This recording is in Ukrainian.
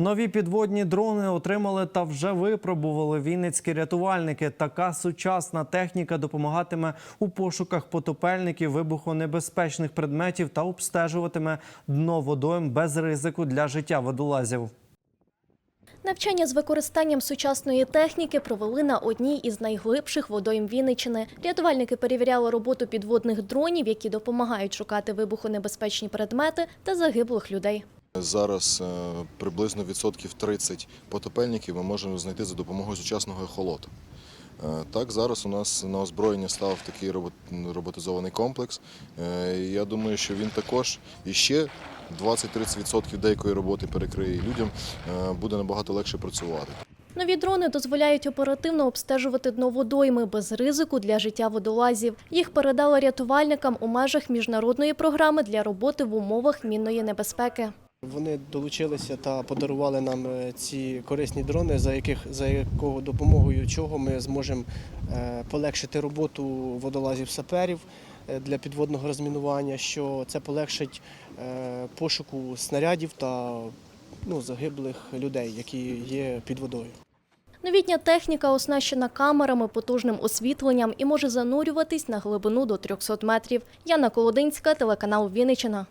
Нові підводні дрони отримали та вже випробували вінницькі рятувальники. Така сучасна техніка допомагатиме у пошуках потопельників, вибухонебезпечних предметів та обстежуватиме дно водойм без ризику для життя водолазів. Навчання з використанням сучасної техніки провели на одній із найглибших водойм Вінниччини. Рятувальники перевіряли роботу підводних дронів, які допомагають шукати вибухонебезпечні предмети та загиблих людей. Зараз е, приблизно відсотків 30 потопельників ми можемо знайти за допомогою сучасного ехолоту. Е, Так, зараз у нас на озброєння став такий робот- роботизований комплекс. Е, Я думаю, що він також іще 20-30% деякої роботи перекриє і людям буде набагато легше працювати. Нові дрони дозволяють оперативно обстежувати дно водойми без ризику для життя водолазів. Їх передали рятувальникам у межах міжнародної програми для роботи в умовах мінної небезпеки. Вони долучилися та подарували нам е, ці корисні дрони, за яких за якого допомогою чого ми зможемо е, полегшити роботу водолазів саперів е, для підводного розмінування, що це полегшить пошуку снарядів та ну, загиблих людей, які є під водою. Новітня техніка оснащена камерами, потужним освітленням і може занурюватись на глибину до 300 метрів. Яна Колодинська, телеканал Вінниччина.